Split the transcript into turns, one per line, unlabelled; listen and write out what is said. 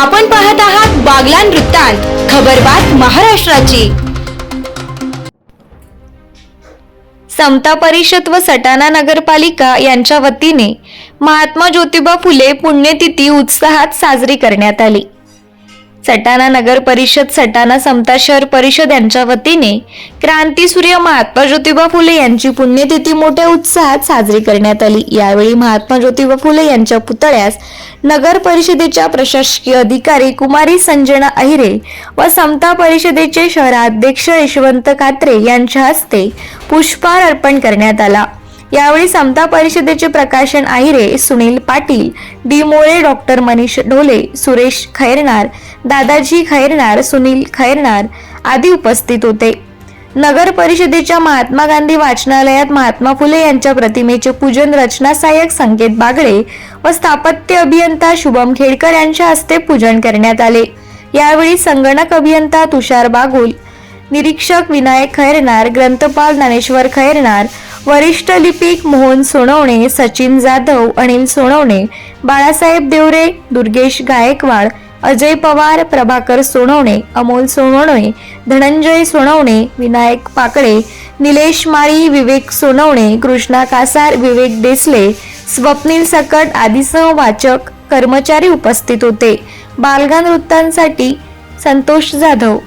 आपण पाहत आहात बागलान वृत्तांत खबरबात महाराष्ट्राची. समता परिषद व सटाणा नगरपालिका यांच्या वतीने महात्मा ज्योतिबा फुले पुण्यतिथी उत्साहात साजरी करण्यात आली. सटाणा नगर परिषद सटाणा समता शहर परिषद यांच्या वतीने क्रांतीसूर्य महात्मा ज्योतिबा फुले यांची पुण्यतिथी मोठ्या उत्साहात साजरी करण्यात आली. यावेळी महात्मा ज्योतिबा फुले यांच्या पुतळ्यास नगर परिषदेच्या प्रशासकीय अधिकारी कुमारी संजना अहिरे व समता परिषदेचे शहराध्यक्ष यशवंत कात्रे यांच्या हस्ते पुष्पहार अर्पण करण्यात आला. यावेळी समता परिषदेचे प्रकाशन आहिरे सुनील पाटील डी मोळे डॉक्टर मनीष ढोले सुरेश खैरनार दादाजी खैरनार सुनील खैरनार आदी उपस्थित होते. नगर परिषदेच्या महात्मा गांधी वाचनालयात महात्मा फुले यांच्या प्रतिमेचे पूजन रचना सहाय्यक संकेत बागडे व स्थापत्य अभियंता शुभम खेडकर यांच्या हस्ते पूजन करण्यात आले. यावेळी संगणक अभियंता तुषार बागुल निरीक्षक विनायक खैरनार ग्रंथपाल ज्ञानेश्वर खैरनार वरिष्ठ लिपिक मोहन सोनवणे सचिन जाधव अनिल सोनवणे बाळासाहेब देवरे दुर्गेश गायकवाड अजय पवार प्रभाकर सोनवणे अमोल सोनवणे धनंजय सोनवणे विनायक पाकडे निलेश माळी विवेक सोनवणे कृष्णा कासार विवेक देसले स्वप्नील सकट आदीसह वाचक कर्मचारी उपस्थित होते. बालगान वृत्तांसाठी संतोष जाधव.